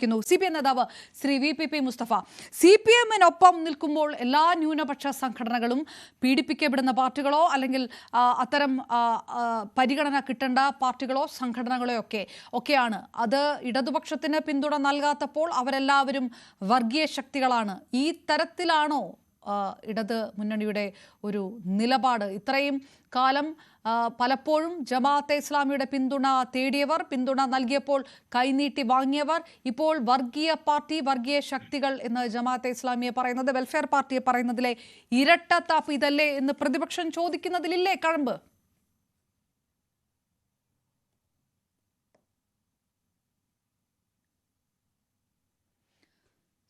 ക്കുന്നു C P M നേതാവ് Shri V P P Mustafa. C P എമ്മിനൊപ്പം നിൽക്കുമ്പോൾ എല്ലാ ന്യൂനപക്ഷ സംഘടനകളും പീഡിപ്പിക്കപ്പെടുന്ന പാർട്ടികളോ അല്ലെങ്കിൽ അത്തരം പരിഗണന കിട്ടേണ്ട പാർട്ടികളോ സംഘടനകളോ ഒക്കെ ഒക്കെയാണ്. അത് ഇടതുപക്ഷത്തിന് പിന്തുണ നൽകാത്തപ്പോൾ അവരെല്ലാവരും വർഗീയ ശക്തികളാണ്. ഈ തരത്തിലാണോ ഇടത് മുന്നണിയുടെ ഒരു നിലപാട്? ഇത്രയും കാലം പലപ്പോഴും ജമാഅത്തെ ഇസ്ലാമിയുടെ പിന്തുണ തേടിയവർ പിന്തുണ നൽകിയപ്പോൾ കൈനീട്ടി വാങ്ങിയവർ ഇപ്പോൾ വർഗീയ പാർട്ടി വർഗീയ ശക്തികൾ എന്ന് ജമാഅത്തെ ഇസ്ലാമിയെ പറയുന്നത് വെൽഫെയർ പാർട്ടിയെ പറയുന്നതിലെ ഇരട്ടത്താപ്പ് ഇതല്ലേ എന്ന് പ്രതിപക്ഷം ചോദിക്കുന്നതിലില്ലേ കഴമ്പ്?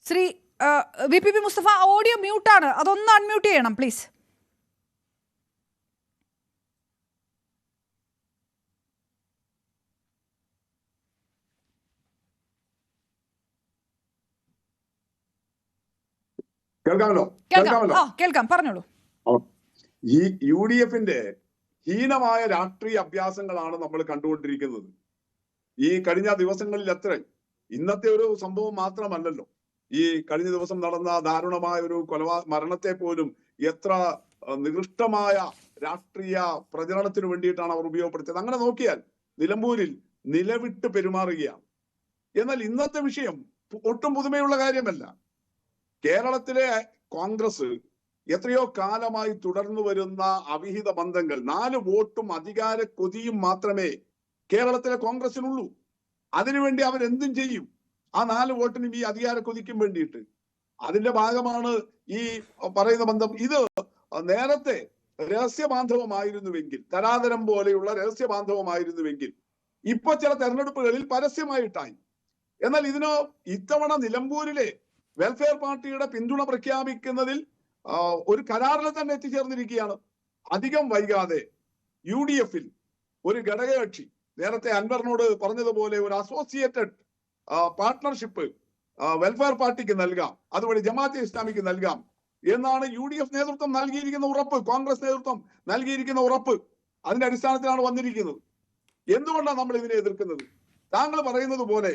Shri V P P Mustafa audio മ്യൂട്ടാണ് അതൊന്ന് അൺമ്യൂട്ട് ചെയ്യണം പ്ലീസ് കേൾക്കാമല്ലോ? കേൾക്കാം. കേൾക്കാമല്ലോ? കേൾക്കാം. പറഞ്ഞോളൂ. ഈ യു ഡി എഫിന്റെ ഹീനമായ രാഷ്ട്രീയ അഭ്യാസങ്ങളാണ് നമ്മൾ കണ്ടുകൊണ്ടിരിക്കുന്നത്. ഈ കഴിഞ്ഞ ദിവസങ്ങളിൽ എത്ര ഇന്നത്തെ ഒരു സംഭവം മാത്രമല്ലല്ലോ. ഈ കഴിഞ്ഞ ദിവസം നടന്ന ദാരുണമായ ഒരു കൊലപാ മരണത്തെ പോലും എത്ര നികൃഷ്ടമായ രാഷ്ട്രീയ പ്രചരണത്തിന് വേണ്ടിയിട്ടാണ് അവർ ഉപയോഗപ്പെടുത്തിയത്. അങ്ങനെ നോക്കിയാൽ നിലമ്പൂരിൽ നിലവിട്ട് പെരുമാറുകയാണ്. എന്നാൽ ഇന്നത്തെ വിഷയം ഒട്ടും പുതുമയുള്ള കാര്യമല്ല. കേരളത്തിലെ കോൺഗ്രസ് എത്രയോ കാലമായി തുടർന്നു വരുന്ന അവിഹിത ബന്ധങ്ങൾ നാല് വോട്ടും അധികാര കൊതിയും മാത്രമേ കേരളത്തിലെ കോൺഗ്രസിനുള്ളൂ. അതിനുവേണ്ടി അവരെന്തും ചെയ്യും? ആ നാല് വോട്ടിനും ഈ അധികാര കൊതിക്കും വേണ്ടിയിട്ട്. അതിന്റെ ഭാഗമാണ് ഈ പറയുന്ന ബന്ധം. ഇത് നേരത്തെ രഹസ്യബാന്ധവമായിരുന്നുവെങ്കിൽ തരാതരം പോലെയുള്ള രഹസ്യബാന്ധവമായിരുന്നുവെങ്കിൽ ഇപ്പൊ ചില തെരഞ്ഞെടുപ്പുകളിൽ പരസ്യമായിട്ടായി. എന്നാൽ ഇതിനോ ഇത്തവണ നിലമ്പൂരിലെ വെൽഫെയർ പാർട്ടിയുടെ പിന്തുണ പ്രഖ്യാപിക്കുന്നതിൽ ഒരു കരാറിൽ തന്നെ എത്തിച്ചേർന്നിരിക്കുകയാണ്. അധികം വൈകാതെ യു ഡി എഫിൽ ഒരു ഘടകകക്ഷി നേരത്തെ അൻവറിനോട് പറഞ്ഞതുപോലെ ഒരു അസോസിയേറ്റഡ് പാർട്ട്ണർഷിപ്പ് വെൽഫെയർ പാർട്ടിക്ക് നൽകാം അതുവഴി ജമാഅത്തെ ഇസ്ലാമിക്ക് നൽകാം എന്നാണ് യു ഡി എഫ് നേതൃത്വം നൽകിയിരിക്കുന്ന ഉറപ്പ് കോൺഗ്രസ് നേതൃത്വം നൽകിയിരിക്കുന്ന ഉറപ്പ് അതിന്റെ അടിസ്ഥാനത്തിലാണ് വന്നിരിക്കുന്നത്. എന്തുകൊണ്ടാണ് നമ്മൾ ഇതിനെ എതിർക്കുന്നത്? താങ്കൾ പറയുന്നത് പോലെ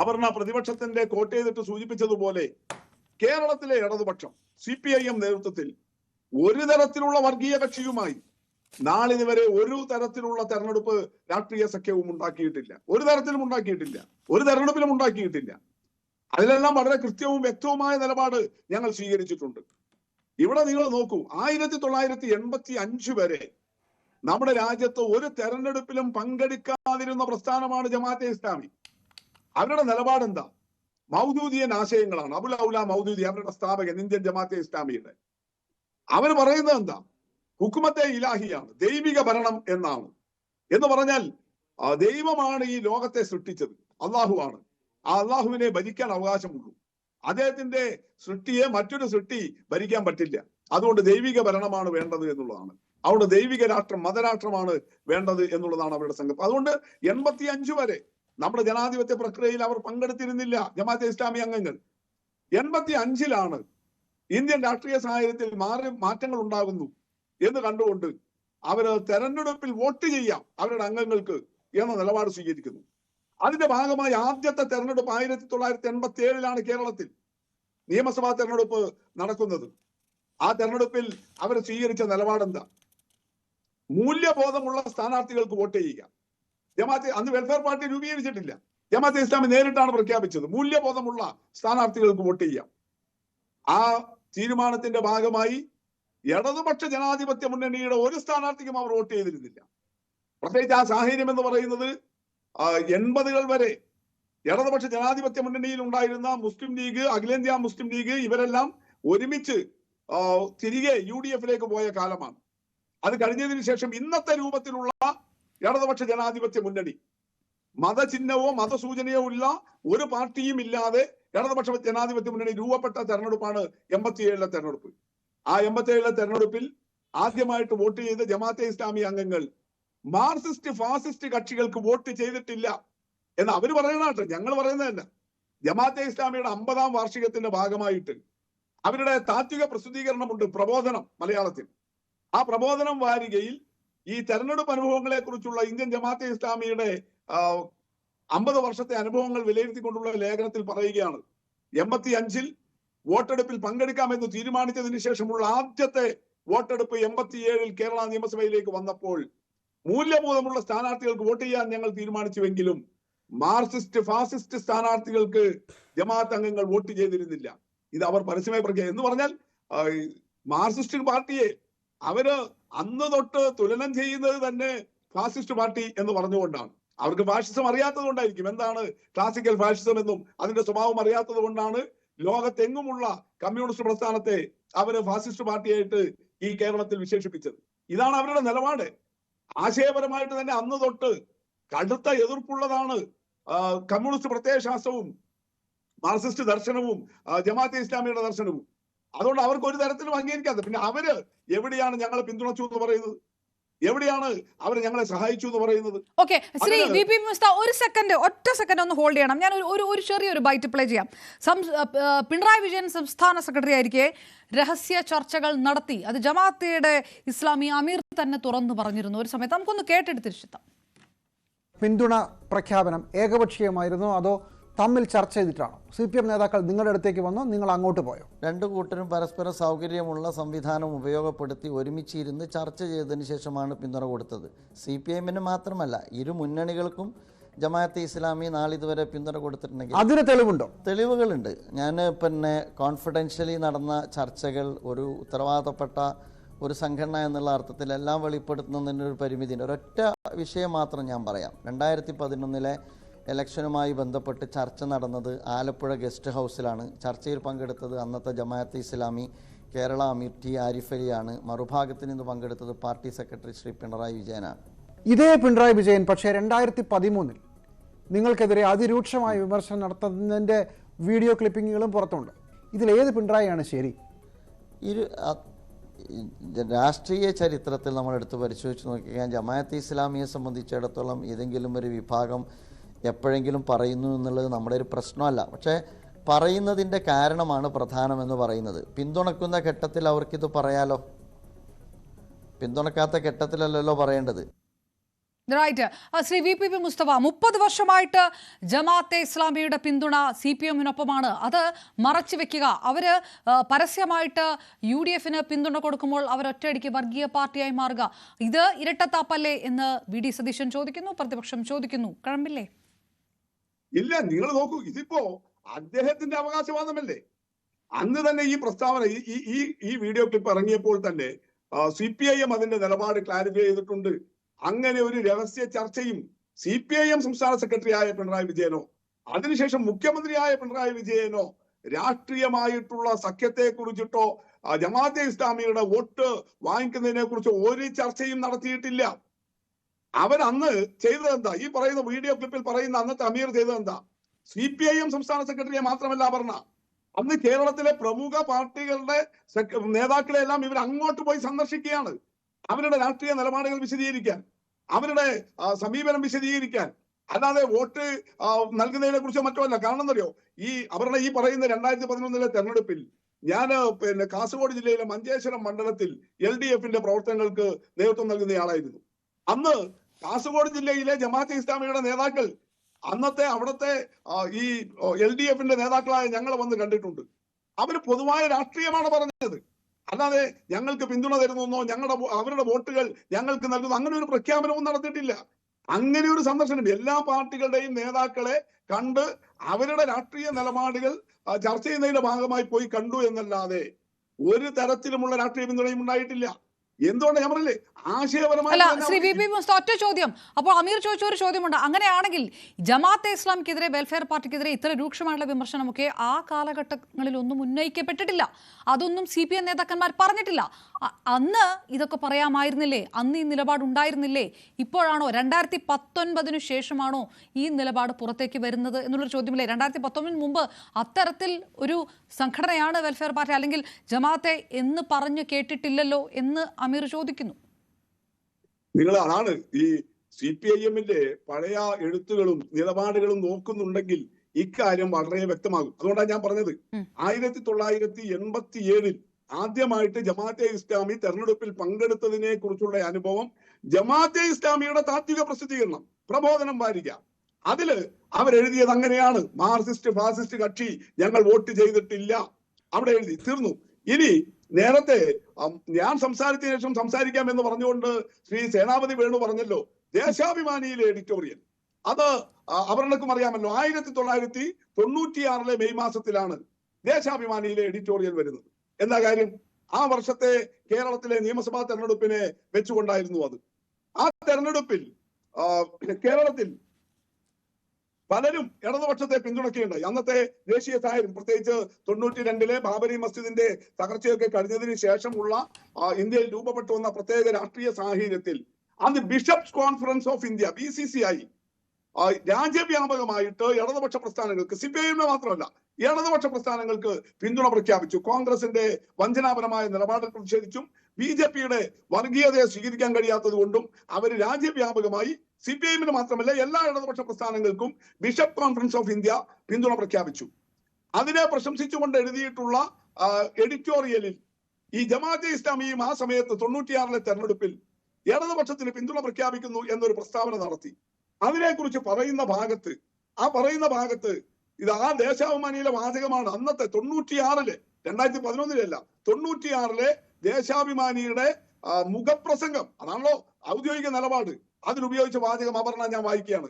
അപർണ പ്രതിപക്ഷത്തിന്റെ കോട്ട് ചെയ്തിട്ട് സൂചിപ്പിച്ചതുപോലെ കേരളത്തിലെ ഇടതുപക്ഷം സി പി ഐ എം നേതൃത്വത്തിൽ ഒരു തരത്തിലുള്ള വർഗീയ കക്ഷിയുമായി നാളിന് വരെ ഒരു തരത്തിലുള്ള തെരഞ്ഞെടുപ്പ് രാഷ്ട്രീയ സഖ്യവും ഉണ്ടാക്കിയിട്ടില്ല. ഒരു തരത്തിലും ഉണ്ടാക്കിയിട്ടില്ല. ഒരു തെരഞ്ഞെടുപ്പിലും ഉണ്ടാക്കിയിട്ടില്ല. അതിലെല്ലാം വളരെ കൃത്യവും വ്യക്തവുമായ നിലപാട് ഞങ്ങൾ സ്വീകരിച്ചിട്ടുണ്ട്. ഇവിടെ നിങ്ങൾ നോക്കൂ ആയിരത്തി തൊള്ളായിരത്തി എൺപത്തി അഞ്ച് വരെ നമ്മുടെ രാജ്യത്ത് ഒരു തെരഞ്ഞെടുപ്പിലും പങ്കെടുക്കാതിരുന്ന പ്രസ്ഥാനമാണ് ജമാഅത്തെ ഇസ്ലാമി. അവരുടെ നിലപാടെന്താ? മൗദൂദിയൻ ആശയങ്ങളാണ്. അബുൽ ഔല മൗദൂദി അവരുടെ സ്ഥാപകൻ ഇന്ത്യൻ ജമാഅത്തെ ഇസ്ലാമിയുടെ. അവർ പറയുന്നത് എന്താ? ഹുക്കുമത്തെ ഇലാഹിയാണ് ദൈവിക ഭരണം എന്നാണ്. എന്ന് പറഞ്ഞാൽ ദൈവമാണ് ഈ ലോകത്തെ സൃഷ്ടിച്ചത്. അള്ളാഹു ആണ്. ആ അള്ളാഹുവിനെ ഭരിക്കാൻ അവകാശമുള്ളൂ. അദ്ദേഹത്തിന്റെ സൃഷ്ടിയെ മറ്റൊരു സൃഷ്ടി ഭരിക്കാൻ പറ്റില്ല. അതുകൊണ്ട് ദൈവിക ഭരണമാണ് വേണ്ടത് എന്നുള്ളതാണ്. അതുകൊണ്ട് ദൈവിക രാഷ്ട്രം മതരാഷ്ട്രമാണ് വേണ്ടത് എന്നുള്ളതാണ് അവരുടെ സങ്കല്പം അതുകൊണ്ട് എൺപത്തി അഞ്ച് വരെ നമ്മുടെ ജനാധിപത്യ പ്രക്രിയയിൽ അവർ പങ്കെടുത്തിരുന്നില്ല. ജമാഅത്തെ ഇസ്ലാമി അംഗങ്ങൾ. എൺപത്തി അഞ്ചിലാണ് ഇന്ത്യൻ രാഷ്ട്രീയ സാഹചര്യത്തിൽ മാറി മാറ്റങ്ങൾ ഉണ്ടാകുന്നു എന്ന് കണ്ടുകൊണ്ട് അവർ തെരഞ്ഞെടുപ്പിൽ വോട്ട് ചെയ്യാം അവരുടെ അംഗങ്ങൾക്ക് എന്ന നിലപാട് സ്വീകരിക്കുന്നു. അതിന്റെ ഭാഗമായി ആദ്യത്തെ തെരഞ്ഞെടുപ്പ് ആയിരത്തി തൊള്ളായിരത്തി എൺപത്തി ഏഴിലാണ് കേരളത്തിൽ നിയമസഭാ തെരഞ്ഞെടുപ്പ് നടക്കുന്നത്. ആ തെരഞ്ഞെടുപ്പിൽ അവർ സ്വീകരിച്ച നിലപാടെന്താ? മൂല്യബോധമുള്ള സ്ഥാനാർത്ഥികൾക്ക് വോട്ട് ചെയ്യുക. ജമാഅത്തെ അന്ന് വെൽഫെയർ പാർട്ടി രൂപീകരിച്ചിട്ടില്ല. ജമാഅത്തെ ഇസ്ലാമി നേരിട്ടാണ് പ്രഖ്യാപിച്ചത്. മൂല്യബോധമുള്ള സ്ഥാനാർത്ഥികൾക്ക് വോട്ട് ചെയ്യാം. ആ തീരുമാനത്തിന്റെ ഭാഗമായി ഇടതുപക്ഷ ജനാധിപത്യ മുന്നണിയുടെ ഒരു സ്ഥാനാർത്ഥിക്കും അവർ വോട്ട് ചെയ്തിരുന്നില്ല. പ്രത്യേകിച്ച് ആ സാഹചര്യം എന്ന് പറയുന്നത് എൺപതുകൾ വരെ ഇടതുപക്ഷ ജനാധിപത്യ മുന്നണിയിൽ ഉണ്ടായിരുന്ന മുസ്ലിം ലീഗ് അഖിലേന്ത്യാ മുസ്ലിം ലീഗ് ഇവരെല്ലാം ഒരുമിച്ച് തിരികെ യു ഡി എഫിലേക്ക് പോയ കാലമാണ്. അത് കഴിഞ്ഞതിന് ശേഷം ഇന്നത്തെ രൂപത്തിലുള്ള ഇടതുപക്ഷ ജനാധിപത്യ മുന്നണി. മതചിഹ്നവോ മതസൂചനയോ ഉള്ള ഒരു പാർട്ടിയും ഇല്ലാതെ ഇടതുപക്ഷ ജനാധിപത്യ മുന്നണി രൂപപ്പെട്ട തെരഞ്ഞെടുപ്പാണ് എൺപത്തിയേഴിലെ തെരഞ്ഞെടുപ്പ്. ആ എൺപത്തിയേഴിലെ തെരഞ്ഞെടുപ്പിൽ ആദ്യമായിട്ട് വോട്ട് ചെയ്ത ജമാഅത്തെ ഇസ്ലാമി അംഗങ്ങൾ മാർസിസ്റ്റ് ഫാസിസ്റ്റ് കക്ഷികൾക്ക് വോട്ട് ചെയ്തിട്ടില്ല എന്ന് അവർ പറയണാട്ടെ ഞങ്ങൾ പറയുന്നതല്ല ജമാഅത്തെ ഇസ്ലാമിയുടെ അമ്പതാം വാർഷികത്തിന്റെ ഭാഗമായിട്ട് അവരുടെ താത്വിക പ്രസിദ്ധീകരണമുണ്ട് പ്രബോധനം മലയാളത്തിൽ. ആ പ്രബോധനം വാരികയിൽ ഈ തെരഞ്ഞെടുപ്പ് അനുഭവങ്ങളെ കുറിച്ചുള്ള ഇന്ത്യൻ ജമാഅത്തെ ഇസ്ലാമിയുടെ അമ്പത് വർഷത്തെ അനുഭവങ്ങൾ വിലയിരുത്തിക്കൊണ്ടുള്ള ലേഖനത്തിൽ പറയുകയാണ്. എൺപത്തി അഞ്ചിൽ വോട്ടെടുപ്പിൽ പങ്കെടുക്കാമെന്ന് തീരുമാനിച്ചതിന് ശേഷമുള്ള ആദ്യത്തെ വോട്ടെടുപ്പ് എൺപത്തിയേഴിൽ കേരള നിയമസഭയിലേക്ക് വന്നപ്പോൾ മൂല്യബോധമുള്ള സ്ഥാനാർത്ഥികൾക്ക് വോട്ട് ചെയ്യാൻ ഞങ്ങൾ തീരുമാനിച്ചുവെങ്കിലും മാർക്സിസ്റ്റ് ഫാസിസ്റ്റ് സ്ഥാനാർത്ഥികൾക്ക് ജമാഅത്ത് അംഗങ്ങൾ വോട്ട് ചെയ്തിരുന്നില്ല. ഇത് അവർ പരസ്യമായി പ്രഖ്യാപിച്ചു എന്ന് പറഞ്ഞാൽ മാർക്സിസ്റ്റ് പാർട്ടിയെ അവർ അന്ന് തൊട്ട് തുലനം ചെയ്യുന്നത് തന്നെ ഫാസിസ്റ്റ് പാർട്ടി എന്ന് പറഞ്ഞുകൊണ്ടാണ്. അവർക്ക് ഫാഷിസം അറിയാത്തത് കൊണ്ടായിരിക്കും എന്താണ് ക്ലാസിക്കൽ ഫാഷിസം എന്നും അതിന്റെ സ്വഭാവം അറിയാത്തത് കൊണ്ടാണ് ലോകത്തെങ്ങുമുള്ള കമ്മ്യൂണിസ്റ്റ് പ്രസ്ഥാനത്തെ അവർ ഫാസിസ്റ്റ് പാർട്ടിയായിട്ട് ഈ കേരളത്തിൽ വിശേഷിപ്പിച്ചത്. ഇതാണ് അവരുടെ നിലപാട്. ആശയപരമായിട്ട് തന്നെ അന്ന് തൊട്ട് കടുത്ത എതിർപ്പുള്ളതാണ് കമ്മ്യൂണിസ്റ്റ് പ്രത്യയശാസ്ത്രവും മാർക്സിസ്റ്റ് ദർശനവും ജമാഅത്തെ ഇസ്ലാമിയുടെ ദർശനവും. അതുകൊണ്ട് അവർക്ക് ഒരു തരത്തിലും അംഗീകരിക്കാതെ പിന്നെ അവർ എവിടെയാണ് ഞങ്ങളെ പിന്തുണച്ചു എന്ന് പറയുന്നത്? എവിടെയാണ് അവർ ഞങ്ങളെ സഹായിച്ചു എന്ന് പറയുന്നത്? Okay Shri V P Mustafa ഒരു സെക്കൻഡ് ഒറ്റ സെക്കൻഡ് ഒന്ന് ഹോൾഡ് ചെയ്യണം. ഞാൻ ഒരു- ഒരു ചെറിയൊരു ബൈറ്റ് പ്ലേ ചെയ്യാം. പിണറായി വിജയൻ സംസ്ഥാന സെക്രട്ടറി ആയിരിക്കെ രഹസ്യ ചർച്ചകൾ നടത്തി. അത് ജമാഅത്തയുടെ ഇസ്ലാമി അമീർ തന്നെ തുറന്നു പറഞ്ഞിരുന്നു. ഒരു സമയത്ത് നമുക്കൊന്ന് കേട്ടെടുത്തിരിച്ചെത്താം പിന്തുണ പ്രഖ്യാപനം ഏകപക്ഷീയമായിരുന്നു. അതോ തമ്മിൽ ചർച്ച ചെയ്തിട്ടാണ്. സി പി എം നേതാക്കൾ നിങ്ങളുടെ അടുത്തേക്ക് വന്നോ നിങ്ങൾ അങ്ങോട്ട് പോയോ? രണ്ടു കൂട്ടരും പരസ്പര സൗകര്യമുള്ള സംവിധാനം ഉപയോഗപ്പെടുത്തി ഒരുമിച്ചിരുന്ന് ചർച്ച ചെയ്തതിന് ശേഷമാണ് പിന്തുണ കൊടുത്തത്. സി പി എമ്മിന് മാത്രമല്ല ഇരു മുന്നണികൾക്കും ജമാഅത്തെ ഇസ്ലാമി നാളിതുവരെ പിന്തുണ കൊടുത്തിട്ടുണ്ടെങ്കിൽ അതിന് തെളിവുണ്ടോ? തെളിവുകളുണ്ട്. ഞാൻ പിന്നെ കോൺഫിഡൻഷ്യലി നടന്ന ചർച്ചകൾ ഒരു ഉത്തരവാദപ്പെട്ട ഒരു സംഘടന എന്നുള്ള അർത്ഥത്തിൽ എല്ലാം വെളിപ്പെടുത്തുന്നതിന്റെ ഒരു പരിമിതിയുണ്ട്. ഒരൊറ്റ വിഷയം മാത്രം ഞാൻ പറയാം. രണ്ടായിരത്തി പതിനൊന്നിലെ ഇലക്ഷനുമായി ബന്ധപ്പെട്ട് ചർച്ച നടന്നത് ആലപ്പുഴ ഗസ്റ്റ് ഹൗസിലാണ്. ചർച്ചയിൽ പങ്കെടുത്തത് അന്നത്തെ ജമാഅത്ത് ഇസ്ലാമി കേരള അമീർ ടി ആരിഫ് അലിയാണ്. മറുഭാഗത്ത് നിന്ന് പങ്കെടുത്തത് പാർട്ടി സെക്രട്ടറി ശ്രീ പിണറായി വിജയനാണ്. ഇതേ പിണറായി വിജയൻ പക്ഷേ രണ്ടായിരത്തി പതിമൂന്നിൽ നിങ്ങൾക്കെതിരെ അതിരൂക്ഷമായ വിമർശനം നടത്തുന്നതിന്റെ വീഡിയോ ക്ലിപ്പിങ്ങുകളും പുറത്തുണ്ട്. ഇതിലേത് പിണറായിയാണ് ശരി? ഇരു രാഷ്ട്രീയ ചരിത്രത്തിൽ നമ്മൾ എടുത്ത് പരിശോധിച്ച് നോക്കിയാൽ ജമാഅത്ത് ഇസ്ലാമിയെ സംബന്ധിച്ചിടത്തോളം ഏതെങ്കിലും ഒരു വിഭാഗം എപ്പോഴെങ്കിലും പറയുന്നു എന്നുള്ളത് നമ്മുടെ ഒരു പ്രശ്നമല്ല. പക്ഷേ പറയുന്നതിന്റെ കാരണമാണ് പ്രധാനമെന്ന് പറയുന്നത്. പിന്തുണക്കുന്ന ഘട്ടത്തിൽ അവർക്കിത് പറയാലോ? പിന്തുണക്കാത്ത ഘട്ടത്തിലല്ലല്ലോ പറയേണ്ടത്. Right Shri V P P Mustafa മുപ്പത് വർഷമായിട്ട് ജമാഅത്തെ ഇസ്ലാമിയുടെ പിന്തുണ സി പി എമ്മിനൊപ്പമാണ്. അത് മറച്ചു വെക്കുക. അവർ പരസ്യമായിട്ട് യു ഡി എഫിന് പിന്തുണ കൊടുക്കുമ്പോൾ അവർ ഒറ്റയടിക്ക് വർഗീയ പാർട്ടിയായി മാറുക. ഇത് ഇരട്ടത്താപ്പല്ലേ എന്ന് വി ഡി സതീശൻ ചോദിക്കുന്നു പ്രതിപക്ഷം ചോദിക്കുന്നു. കഴമ്പില്ലേ? ഇല്ല നിങ്ങൾ നോക്കൂ ഇതിപ്പോ അദ്ദേഹത്തിന്റെ അവകാശവാദമല്ലേ? അന്ന് തന്നെ ഈ പ്രസ്താവന ഈ- ഈ ഈ വീഡിയോ ക്ലിപ്പ് ഇറങ്ങിയപ്പോൾ തന്നെ സി പി ഐ എം അതിന്റെ നിലപാട് ക്ലാരിഫൈ ചെയ്തിട്ടുണ്ട്. അങ്ങനെ ഒരു രഹസ്യ ചർച്ചയും സി പി ഐ എം സംസ്ഥാന സെക്രട്ടറിയായ പിണറായി വിജയനോ അതിനുശേഷം മുഖ്യമന്ത്രിയായ പിണറായി വിജയനോ രാഷ്ട്രീയമായിട്ടുള്ള സഖ്യത്തെ കുറിച്ചിട്ടോ ജമാഅത്തെ ഇസ്ലാമിയുടെ വോട്ട് വാങ്ങിക്കുന്നതിനെ കുറിച്ച് ഒരു ചർച്ചയും നടത്തിയിട്ടില്ല. അവൻ അന്ന് ചെയ്തത് എന്താ? ഈ പറയുന്ന വീഡിയോ ക്ലിപ്പിൽ പറയുന്ന അന്നത്തെ അമീർ ചെയ്തത് എന്താ? സി പി ഐ എം സംസ്ഥാന സെക്രട്ടറിയെ മാത്രമല്ല പറഞ്ഞ അന്ന് കേരളത്തിലെ പ്രമുഖ പാർട്ടികളുടെ നേതാക്കളെ എല്ലാം ഇവർ അങ്ങോട്ട് പോയി സന്ദർശിക്കുകയാണ്. അവരുടെ രാഷ്ട്രീയ നിലപാടുകൾ വിശദീകരിക്കാൻ അവരുടെ സമീപനം വിശദീകരിക്കാൻ. അല്ലാതെ വോട്ട് നൽകുന്നതിനെ കുറിച്ച് മറ്റുമല്ല. കാരണം എന്തറിയോ ഈ അവരുടെ ഈ പറയുന്ന രണ്ടായിരത്തി പതിനൊന്നിലെ തെരഞ്ഞെടുപ്പിൽ ഞാൻ പിന്നെ കാസർഗോഡ് ജില്ലയിലെ മഞ്ചേശ്വരം മണ്ഡലത്തിൽ എൽ ഡി എഫിന്റെ പ്രവർത്തനങ്ങൾക്ക് നേതൃത്വം നൽകുന്നയാളായിരുന്നു അന്ന് കാസർഗോഡ് ജില്ലയിലെ ജമാഅത്തെ ഇസ്ലാമിയുടെ നേതാക്കൾ അന്നത്തെ അവിടുത്തെ ഈ എൽ ഡി എഫിന്റെ നേതാക്കളായ ഞങ്ങൾ വന്ന് കണ്ടിട്ടുണ്ട്. അവർ പൊതുവായ രാഷ്ട്രീയമാണ് പറഞ്ഞത്. അല്ലാതെ ഞങ്ങൾക്ക് പിന്തുണ തരുന്നെന്നോ ഞങ്ങളുടെ അവരുടെ വോട്ടുകൾ ഞങ്ങൾക്ക് നൽകുന്നു അങ്ങനെ ഒരു പ്രഖ്യാപനവും നടത്തിയിട്ടില്ല. അങ്ങനെ ഒരു സന്ദർശനം എല്ലാ പാർട്ടികളുടെയും നേതാക്കളെ കണ്ട് അവരുടെ രാഷ്ട്രീയ നിലപാടുകൾ ചർച്ച ചെയ്യുന്നതിന്റെ ഭാഗമായി പോയി കണ്ടു എന്നല്ലാതെ ഒരു തരത്തിലുമുള്ള രാഷ്ട്രീയ പിന്തുണയും ഉണ്ടായിട്ടില്ല. എന്തുകൊണ്ട് ഞാൻ പറഞ്ഞില്ലേ? അല്ല ശ്രീ അവർക്ക് പി മുസ്ത ഒറ്റ ചോദ്യം. അപ്പോൾ അമീർ ചോദിച്ച ഒരു ചോദ്യമുണ്ട്. അങ്ങനെയാണെങ്കിൽ ജമാഅത്തെ ഇസ്ലാമിക്കെതിരെ വെൽഫെയർ പാർട്ടിക്കെതിരെ ഇത്ര രൂക്ഷമായുള്ള വിമർശനമൊക്കെ ആ കാലഘട്ടങ്ങളിൽ ഒന്നും ഉന്നയിക്കപ്പെട്ടിട്ടില്ല. അതൊന്നും സി പി എം നേതാക്കന്മാർ പറഞ്ഞിട്ടില്ല. അന്ന് ഇതൊക്കെ പറയാമായിരുന്നില്ലേ? അന്ന് ഈ നിലപാട് ഉണ്ടായിരുന്നില്ലേ ഇപ്പോഴാണോ? രണ്ടായിരത്തി പത്തൊൻപതിനു ശേഷമാണോ ഈ നിലപാട് പുറത്തേക്ക് വരുന്നത് എന്നുള്ളൊരു ചോദ്യമില്ലേ? രണ്ടായിരത്തി പത്തൊമ്പതിന് മുമ്പ് അത്തരത്തിൽ ഒരു സംഘടനയാണ് വെൽഫെയർ പാർട്ടി അല്ലെങ്കിൽ ജമാഅത്തെ എന്ന് പറഞ്ഞു കേട്ടിട്ടില്ലല്ലോ എന്ന് അമീർ ചോദിക്കുന്നു. നിങ്ങൾ അതാണ് ഈ സി പി ഐ എമ്മിന്റെ പഴയ എഴുത്തുകളും നിലപാടുകളും നോക്കുന്നുണ്ടെങ്കിൽ ഇക്കാര്യം വളരെ വ്യക്തമാകും. അതുകൊണ്ടാണ് ഞാൻ പറഞ്ഞത്. ആയിരത്തി തൊള്ളായിരത്തി എൺപത്തി ഏഴിൽ ആദ്യമായിട്ട് ജമാഅത്തെ ഇസ്ലാമി തെരഞ്ഞെടുപ്പിൽ പങ്കെടുത്തതിനെ കുറിച്ചുള്ള അനുഭവം ജമാഅത്തെ ഇസ്ലാമിയുടെ താത്വിക പ്രസിദ്ധീകരണം പ്രബോധനം വാരിക. അതിൽ അവരെഴുതിയത് അങ്ങനെയാണ്. മാർസിസ്റ്റ് ഫാസിസ്റ്റ് കക്ഷി ഞങ്ങൾ വോട്ട് ചെയ്തിട്ടില്ല. അവിടെ എഴുതി. തീർന്നു. ഇനി നേരത്തെ ഞാൻ സംസാരിച്ച ശേഷം സംസാരിക്കാം എന്ന് പറഞ്ഞുകൊണ്ട് ശ്രീ സേനാപതി വേണു പറഞ്ഞല്ലോ. ദേശാഭിമാനിയിലെ എഡിറ്റോറിയൽ അത് അവരുടെക്കും അറിയാമല്ലോ. ആയിരത്തി തൊള്ളായിരത്തി തൊണ്ണൂറ്റിയാറിലെ മെയ് മാസത്തിലാണ് ദേശാഭിമാനിയിലെ എഡിറ്റോറിയൽ വരുന്നത്. എന്താ കാര്യം? ആ വർഷത്തെ കേരളത്തിലെ നിയമസഭാ തെരഞ്ഞെടുപ്പിനെ വെച്ചുകൊണ്ടായിരുന്നു അത്. ആ തെരഞ്ഞെടുപ്പിൽ കേരളത്തിൽ പലരും ഇടതുപക്ഷത്തെ പിന്തുണയ്ക്കുകയുണ്ടായി അന്നത്തെ ദേശീയ സാഹചര്യം പ്രത്യേകിച്ച് തൊണ്ണൂറ്റി രണ്ടിലെ ബാബരി മസ്ജിദിന്റെ തകർച്ചയൊക്കെ കഴിഞ്ഞതിന് ശേഷമുള്ള ഇന്ത്യയിൽ രൂപപ്പെട്ടു വന്ന പ്രത്യേക രാഷ്ട്രീയ സാഹചര്യത്തിൽ അന്ന് bishops conference of India B C C I രാജ്യവ്യാപകമായിട്ട് ഇടതുപക്ഷ പ്രസ്ഥാനങ്ങൾക്ക് സി പി ഐഎമ്മിന് മാത്രമല്ല ഇടതുപക്ഷ പ്രസ്ഥാനങ്ങൾക്ക് പിന്തുണ പ്രഖ്യാപിച്ചു. കോൺഗ്രസിന്റെ വഞ്ചനാപരമായ നിലപാടിൽ പ്രതിഷേധിച്ചും ബി ജെ പിയുടെ വർഗീയതയെ സ്വീകരിക്കാൻ കഴിയാത്തത് കൊണ്ടും അവർ രാജ്യവ്യാപകമായി സി പി മാത്രമല്ല എല്ലാ ഇടതുപക്ഷ പ്രസ്ഥാനങ്ങൾക്കും ബിഷപ്പ് കോൺഫറൻസ് ഓഫ് ഇന്ത്യ പിന്തുണ പ്രഖ്യാപിച്ചു. അതിനെ പ്രശംസിച്ചുകൊണ്ട് എഴുതിയിട്ടുള്ള എഡിറ്റോറിയലിൽ ഈ ജമാഅത്തെ ഇസ്ലാമിയും ആ സമയത്ത് തൊണ്ണൂറ്റിയാറിലെ തെരഞ്ഞെടുപ്പിൽ ഇടതുപക്ഷത്തിന് പിന്തുണ പ്രഖ്യാപിക്കുന്നു എന്നൊരു പ്രസ്താവന നടത്തി. അതിനെക്കുറിച്ച് പറയുന്ന ഭാഗത്ത് ആ പറയുന്ന ഭാഗത്ത് ഇത് ആ ദേശാഭിമാനിയിലെ വാചകമാണ് അന്നത്തെ തൊണ്ണൂറ്റിയാറിലെ രണ്ടായിരത്തി പതിനൊന്നിലല്ല തൊണ്ണൂറ്റിയാറിലെ ദേശാഭിമാനിയുടെ മുഖപ്രസംഗം. അതാണല്ലോ ഔദ്യോഗിക നിലപാട്. അതിലുപയോഗിച്ച വാചകം അപർണ ഞാൻ വായിക്കുകയാണ്.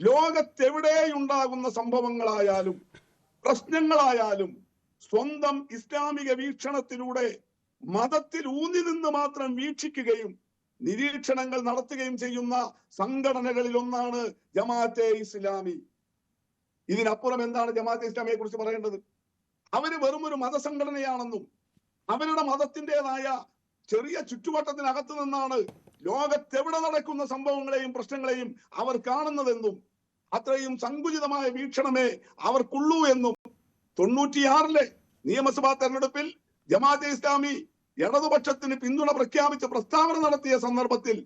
ലോകത്തെവിടെയുണ്ടാകുന്ന സംഭവങ്ങളായാലും പ്രശ്നങ്ങളായാലും സ്വന്തം ഇസ്ലാമിക വീക്ഷണത്തിലൂടെ മതത്തിൽ ഊന്നി നിന്ന് മാത്രം വീക്ഷിക്കുകയും നിരീക്ഷണങ്ങൾ നടത്തുകയും ചെയ്യുന്ന സംഘടനകളിൽ ഒന്നാണ് ജമാഅത്തെ ഇസ്ലാമി. ഇതിനപ്പുറം എന്താണ് ജമാഅത്തെ ഇസ്ലാമിയെ കുറിച്ച് പറയേണ്ടത്? അവർ വെറും ഒരു മതസംഘടനയാണെന്നും അവരുടെ മതത്തിന്റെതായ ചെറിയ ചുറ്റുവട്ടത്തിനകത്ത് നിന്നാണ് ലോകത്തെവിടെ നടക്കുന്ന സംഭവങ്ങളെയും പ്രശ്നങ്ങളെയും അവർ കാണുന്നതെന്നും അത്രയും സങ്കുചിതമായ വീക്ഷണമേ അവർക്കുള്ളൂ എന്നും തൊണ്ണൂറ്റിയാറിലെ നിയമസഭാ തെരഞ്ഞെടുപ്പിൽ ജമാഅത്തെ ഇസ്ലാമി ഇടതുപക്ഷത്തിന് പിന്തുണ പ്രഖ്യാപിച്ച് പ്രസ്താവന നടത്തിയ സന്ദർഭത്തിൽ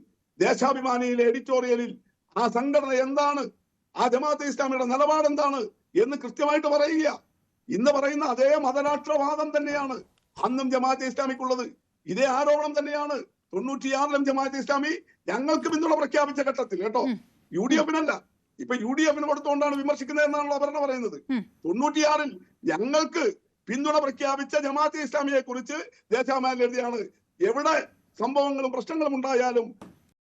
ദേശാഭിമാനിയിലെ എഡിറ്റോറിയലിൽ ആ സംഘടന എന്താണ്? ആ ജമാഅത്തെ ഇസ്ലാമിയുടെ നിലപാട് എന്താണ്? എന്ന് കൃത്യമായിട്ട് പറയുക. ഇന്ന് പറയുന്ന അതേ മതരാഷ്ട്രവാദം തന്നെയാണ് അന്നും ജമാഅത്തെ ഇസ്ലാമിക്കുള്ളത്. ഇതേ ആരോപണം തന്നെയാണ് തൊണ്ണൂറ്റിയാറിലും ജമാഅത്തെ ഇസ്ലാമി ഞങ്ങൾക്ക് പിന്തുണ പ്രഖ്യാപിച്ച ഘട്ടത്തിൽ കേട്ടോ. യു ഡി എഫിനല്ല ഇപ്പൊ യു ഡി എഫിന് കൊടുത്തുകൊണ്ടാണ് വിമർശിക്കുന്നത് എന്നാണല്ലോ അവരുടെ പറയുന്നത്. തൊണ്ണൂറ്റിയാറിൽ ഞങ്ങൾക്ക് പിന്തുണ പ്രഖ്യാപിച്ച ജമാഅത്തെ ഇസ്ലാമിയെ കുറിച്ച് ദേശാമാൻ എഴുതിയാണ്. എവിടെ സംഭവങ്ങളും പ്രശ്നങ്ങളും ഉണ്ടായാലും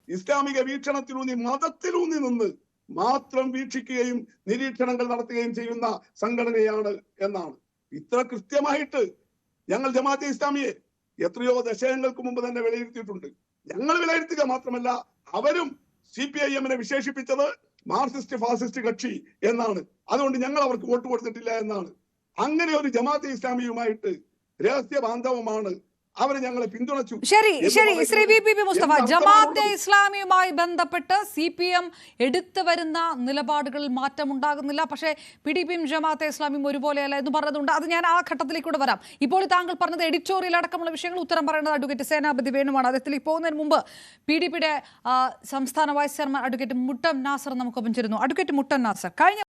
ഇസ്ലാമിക വീക്ഷണത്തിലൂന്നി മതത്തിലൂന്നി നിന്ന് മാത്രം വീക്ഷിക്കുകയും നിരീക്ഷണങ്ങൾ നടത്തുകയും ചെയ്യുന്ന സംഘടനയാണ് എന്നാണ്. ഇത്ര കൃത്യമായിട്ട് ഞങ്ങൾ ജമാഅത്തെ ഇസ്ലാമിയെ എത്രയോ ദശകങ്ങൾക്ക് മുമ്പ് തന്നെ വിലയിരുത്തിയിട്ടുണ്ട്. ഞങ്ങൾ വിലയിരുത്തുക മാത്രമല്ല അവരും സി പി ഐ എമ്മിനെ വിശേഷിപ്പിച്ചത് മാർക്സിസ്റ്റ് ഫാസിസ്റ്റ് കക്ഷി എന്നാണ്. അതുകൊണ്ട് ഞങ്ങൾ അവർക്ക് വോട്ട് കൊടുത്തിട്ടില്ല എന്നാണ്. അങ്ങനെ ഒരു ജമാഅത്തെ ഇസ്ലാമിയുമായിട്ട് രഹസ്യ ബാന്ധവമാണ്. അവരെ ഞങ്ങളെ പിന്തുണച്ചു. ശരി ശരി. ശ്രീ വി പി മുസ്തഫ ജമാഅത്തെ ഇസ്ലാമിയുമായി ബന്ധപ്പെട്ട് സി പി എം എടുത്തു വരുന്ന നിലപാടുകളിൽ മാറ്റമുണ്ടാകുന്നില്ല പക്ഷേ പി ഡി പിയും ജമാഅത്തെ ഇസ്ലാമിയും ഒരുപോലെയല്ല എന്ന് പറഞ്ഞതുകൊണ്ട് അത് ഞാൻ ആ ഘട്ടത്തിലേക്കൂടെ വരാം. ഇപ്പോൾ താങ്കൾ പറഞ്ഞത് എഡിറ്റോറിയൽ അടക്കമുള്ള വിഷയങ്ങൾ ഉത്തരം പറയുന്നത് അഡ്വക്കേറ്റ് സേനാപതി വേണുമാണ്. അദ്ദേഹത്തിലേക്ക് പോകുന്നതിന് മുമ്പ് പി ഡി പിയുടെ സംസ്ഥാന vice chairman advocate Muttam Nasar നമുക്കൊപ്പം ചേരുന്നു. അഡ്വക്കേറ്റ് മുട്ടം നാസർ കഴിഞ്ഞ